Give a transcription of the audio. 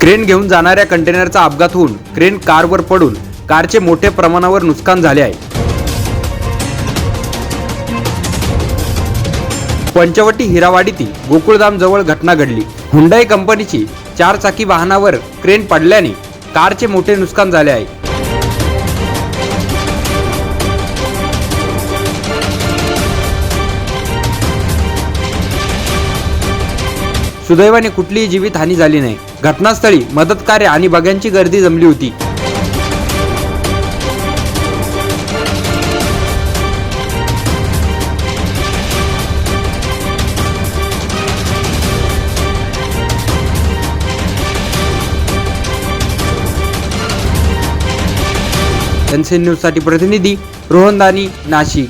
Crane घेऊन जाणाऱ्या कंटेनरचा अपघात होऊन क्रेन कारवर पडून कारचे मोठ्या प्रमाणावर नुकसान झाले आहे. पंचवटी हिरावाडीतील गोकुळधाम जवळ घटना घडली. हुंडाई कंपनीची चार चाकी वाहनावर क्रेन पडल्याने कारचे मोठे नुकसान झाले आहे. सुदैवाने कुठलीही जीवितहानी झाली नाही. घटनास्थळी मदत कार्य आणि बग्यांची गर्दी जमली होती. एनसीएन न्यूजसाठी प्रतिनिधी रोहन दानी नाशिक.